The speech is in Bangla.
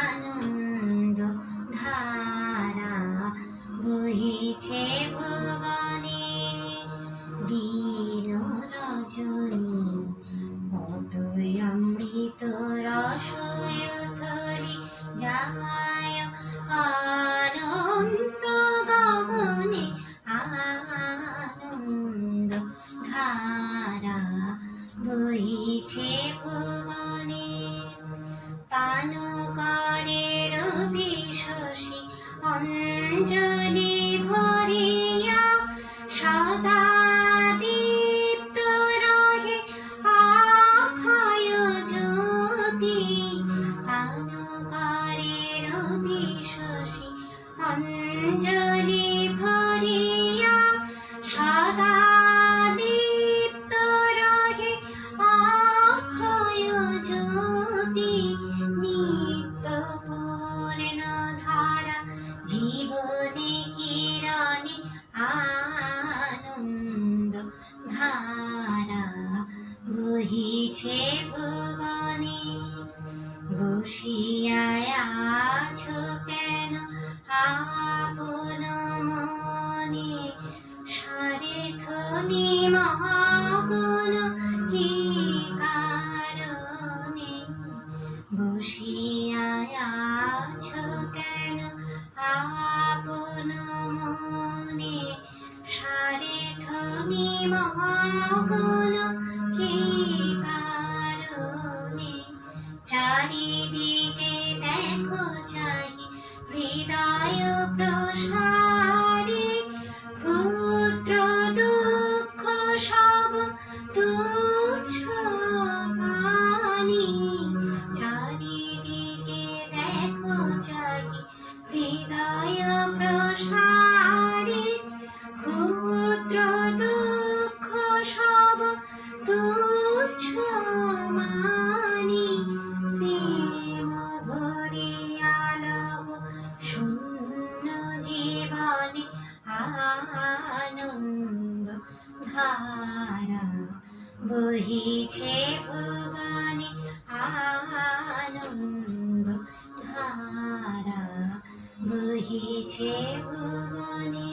আনন্দ ধারা বহিছে ভুবনে। দিন রজনী কতই অমৃত রসয় ধরি যায় আনন্দ গগনে। আনন্দ ধারা বহিছে ভুবনে। সদা দীপ্ত রহে অক্ষয় জ্যোতি পান করে রবি বহিছে ভুবনে বসিয়ায় আছো কেন? আপন মনে সারে ধনি মহাগুণ, কি কারণে বসিয়ায় আছো কেন? আপন মনে সারে ধনি মহাগুণ চারিদিকে দেখো চাহি হৃদয় প্রসারী ক্ষুদ্র দুঃখ সব তুচ্ছ আনন্দ ধারা বহিছে ভুবনে আনন্দ ধারা বহিছে ভুবনে